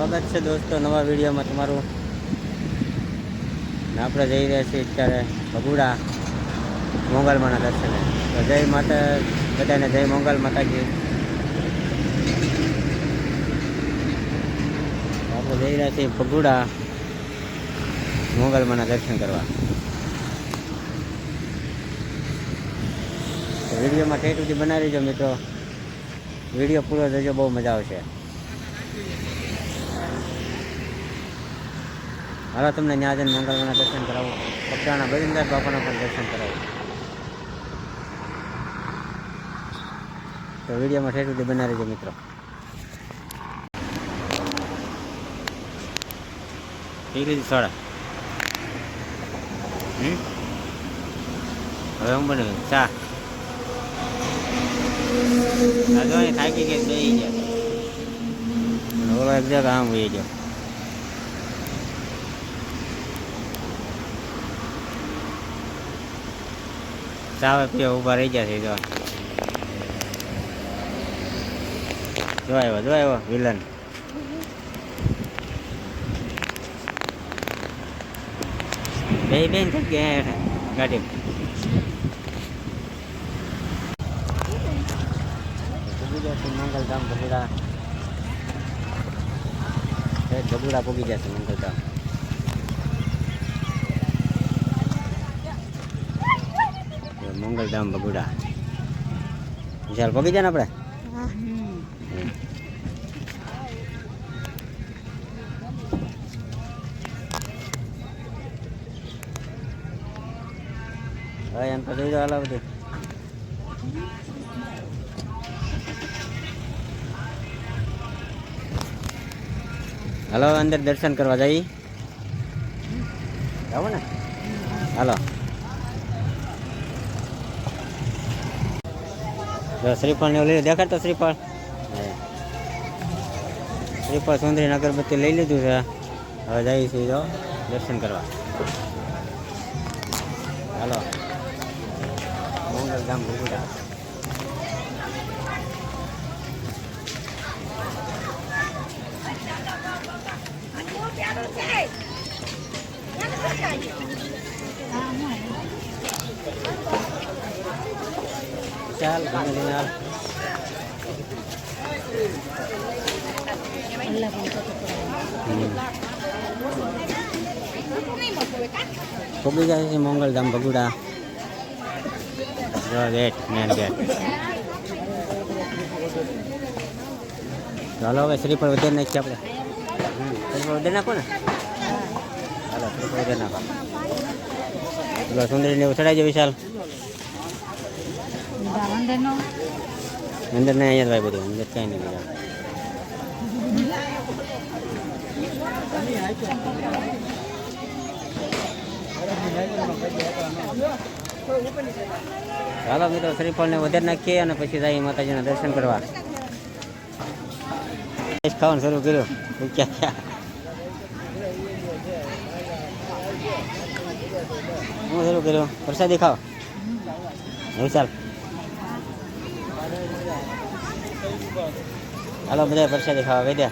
સ્વાગત છે દોસ્તો નવા વિડીયોમાં તમારું. આપણે જઈ રહ્યા છીએ અત્યારે ભગુડા મોંગલમાના દર્શને. તો જય માતા, બધાને જય મોંગલ માતાજી. આપણે જઈ રહ્યા છીએ ભગુડા મોંગલમાના દર્શન કરવા. વિડીયોમાં ટેટ સુધી બનાવી લેજો મિત્રો. વીડિયો પૂરો થજો બહુ મજા આવશે. હાલો તમને ત્યાં જઈને મંગળવારના દર્શન કરાવો. કપડાના બજિંદાર બાપાના પણ દર્શન કરાવો. તો વિડીયોમાં ઠેઠ સુધી બનાવી લેજો મિત્રો. પી રીતે સોડા હવે હું બનાવ્યું ચા? થાકી ગયા બેસી ગયા. ઓલો એક જગ્યા આમ વહી ગયો. ચાવે પીએ ઊભા રહી ગયા છે જો. જો આવ્યો જો આવ્યો, વિલન. બે બેન થઈ ગયા ગાડી મંગલધામ ગબુડા ગબુડા પૂગી જશે મંગલધામ મંગલધામ બગુડા વિશાલ પગી જાય ને આપણે હવે એમ તો જોઈ દો હાલો બધું હાલો અંદર દર્શન કરવા જઈ જાવ ને હાલો જો શ્રીફળ ને લઈ દેખાડતો શ્રીફળ. શ્રીફળ સુંદરી અગરબત્તી લઈ લીધું છે. હવે જઈશું જો દર્શન કરવા. હાલો. મંગલધામ ભૂગુડા ચાલ ગમે તેને હાલ. પગી જાય છે Mangaldham Bhaguda gate main gate ચાલો હવે શ્રીફળ વધારે નાખીએ આપણે શ્રીફળ વધારે નાખો ને હાલો શ્રીફળ વધારે નાખો સુંદરીને એવું ચડાવી દે વિશાલ અંદર ને અહીંયા ભાઈ બધું અંદર કાંઈ નહીં બીજા ચાલો મિત્રો, શ્રીફળને વધારે નાખીએ અને પછી જઈએ માતાજીના દર્શન કરવા. ખાવાનું શરૂ કર્યું. ક્યાં ક્યાં હું શરૂ કર્યું? પ્રસાદી ખાવ વિશાલ હાલો બધા પ્રસાદી ખાવા વેદ્યા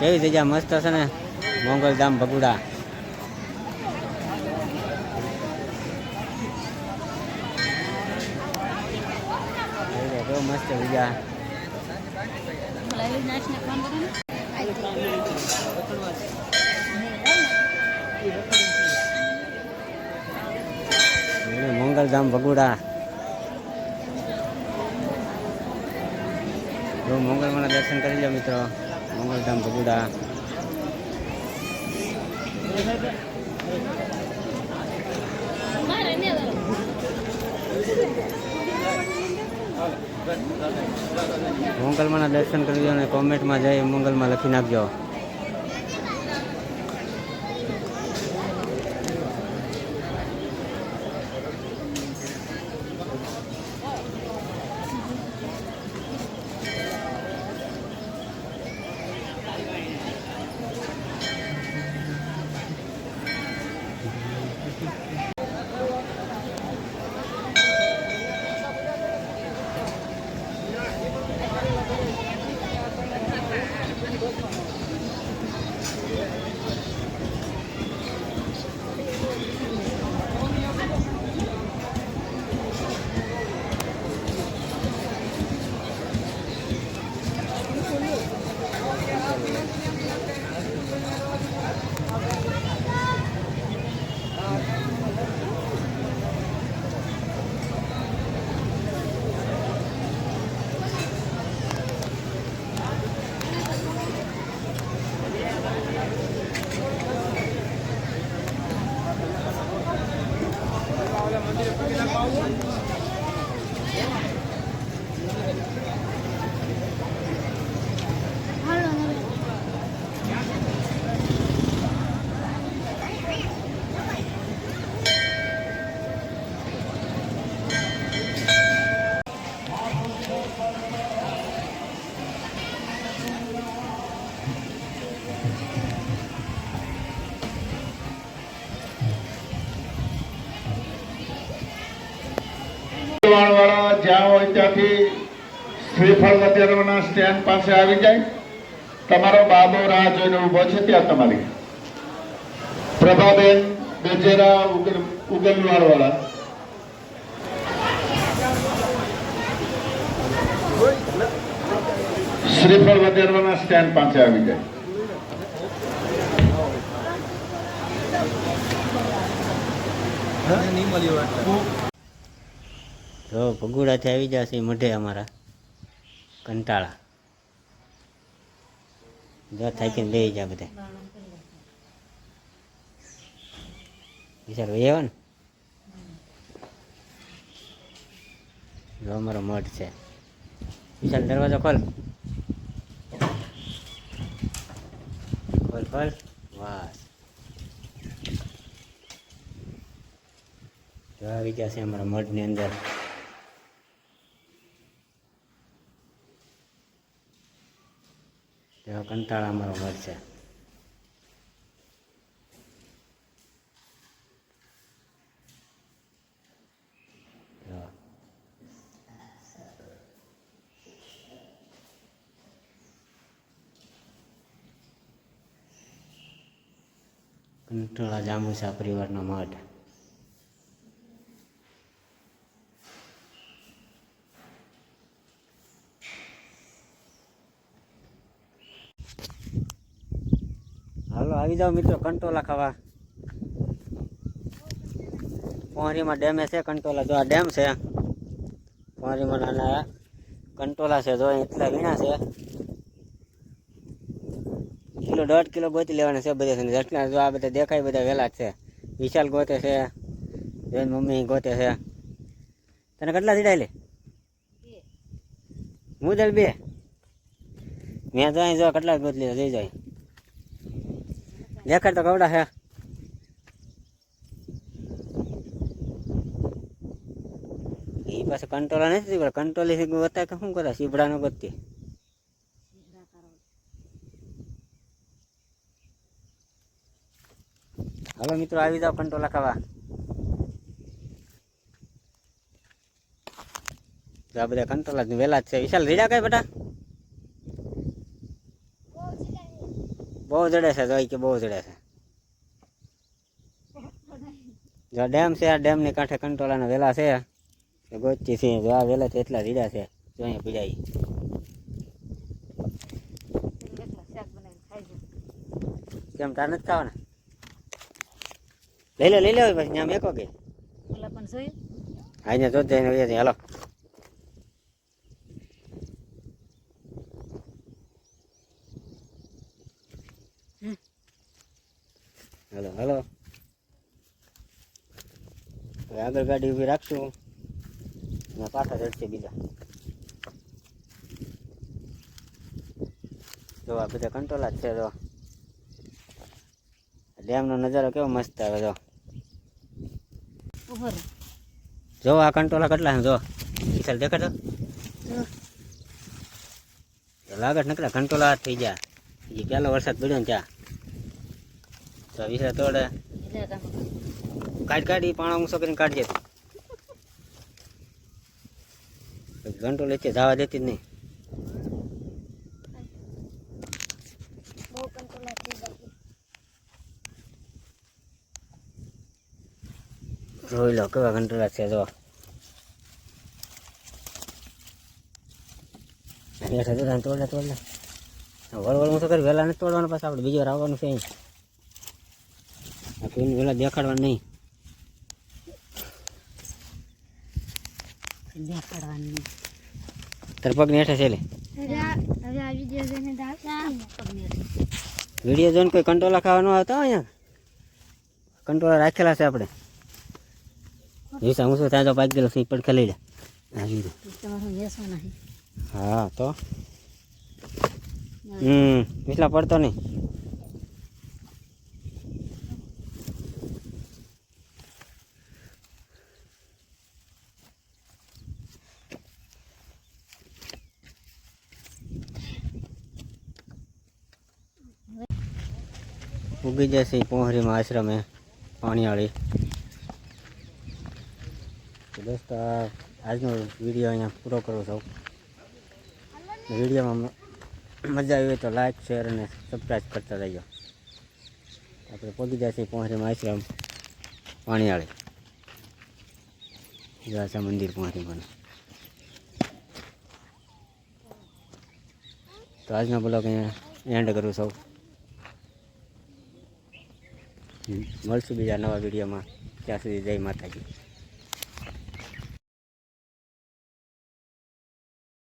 કેવી જગ્યા? મસ્ત છે ને. મોંગલધામ ભગુડા. મસ્ત જગ્યા મંગલધામ ભગુડા જો મંગળમાના દર્શન કરી લો મિત્રો. મંગલધામ ભગુડા મંગલમાના દર્શન કરી દો અને કોમેન્ટમાં જઈ મંગલમાં લખી નાખજો. વાળા જ્યાં હોય ત્યાંથી શ્રીફળ વગેરેના સ્ટેન્ડ પાસે આવી જાય. તમારો બાબો રાહ જોઈને ઊભો છે ત્યાં તમારી. પ્રભાબેન, બેજેરા ઉગલવાડ વાળા શ્રીફળ વધેરવાના સ્ટેન્ડ પાસે આવી જાય. તો ભગુડાથી આવી જશે મઢે અમારા કંટાળા. જો થાકીને લઈ જા બધા. વિચાર ભાઈ ને? જો અમારો મઠ છે. વિશાલ, દરવાજો ખોલ. ખોલ ખોલ. વાસ આવી છે અમારા મઠની અંદર. જો કંટાળા અમારો મઠ છે જો કંટાળા જામુસા પરિવારનો મઠ હાલો આવી જાઓ મિત્રો કંટોલા ખાવા. પોહરીમાં ડેમે છે કંટોલા. જો આ ડેમ છે પોહરીમાં નાના કંટોલા છે જો એટલા વીણા છે. કિલો દોઢ કિલો ગોતી લેવાના છે બધા જટલા જો આ બધા દેખાય બધા વહેલા છે. વિશાલ ગોતે છે જોઈને મમ્મી ગોતે છે. તને કેટલા દીડા લે? મુદલ બે? મેં તો અહીં જો કેટલા ગોત લીધા જઈ જાય. દેખાડ તો કવડા હે. એ પાસે કંટ્રોલા નથી પણ કંટોલી થી ગોતા કે શું કરે? સીબડા નો ગોતતી હવે મિત્રો, આવી જાઓ કંટોલા ખાવા. આ બધા કંટોલા વેલા જ છે. વિશાલ, રીડા કઈ બેટા? બહુ જડે છે જોઈ કે બહુ જડે છે. જો ડેમ છે આ ડેમની કાંઠે કંટોલાના વેલા છે. એ ગોચી છે જો આ વેલા છે એટલા રીડા છે. જો અહીંયા પીડાઈ કેમ તાર નથી ખાવાના? લઈ લે લઈ લે પછી આમ મેકો કે. આઈને જો જઈને વહી જાય, હાલો. હાલો હેલો. હવે આગળ ગાડી ઊભી રાખશું. ને પાછા ચડશે બીજા. જો આ બધા કંટ્રોલ જ છે જો. ડેમનો નજારો કેવો મસ્ત આવે જો. જો આ કંટોલા કેટલા જો. વિશાલ દેખાડો લાગે નકરા કંટોલા થઈ ગયા. એ પહેલો વરસાદ પડ્યો ને ત્યાં? તો તોડે કાઢ કાઢી પાણા હું કરીને કાઢજે. તું. ઘંટો લેતી જવા દેતી જ નહીં. જોઈ લો કેવા કંટોલા છે, જો. હેઠા જતા તોડ લે વળ વળ ઊંચો કરી, વહેલા નથી તોડવાનું પાછા આપણે, બીજી વાર આવવાનું છે અહીં. કોઈને વહેલા દેખાડવા નહીં. પગની હેઠે છે લે. વીડિયો જોઈને કોઈ કંટોલા ખાવાનો ન અહીંયા. કંટોલા રાખેલા છે આપણે. વિસા હું શું થાય તો પાકી ગયેલો છે પડખે લઈ લે. હા તો? હમ વિસલા પડતો નહીં. ઉગી જશે પોહરીમાં આશ્રમે, પાણીવાળી. દોસ્તો આજનો વીડિયો અહીંયા પૂરો કરું છું. વિડીયોમાં મજા આવી હોય તો લાઈક શેર અને સબસ્ક્રાઈબ કરતા રહેજો. આપણે પહોંચી જશે પહોંચીમાં આશ્રમ, પાણીવાળી. જાસા મંદિર પહોંચી મને તો આજનો બ્લોગ અહીંયા એન્ડ કરું છું. મળશું બીજા નવા વિડીયોમાં. ત્યાં સુધી જય માતાજી.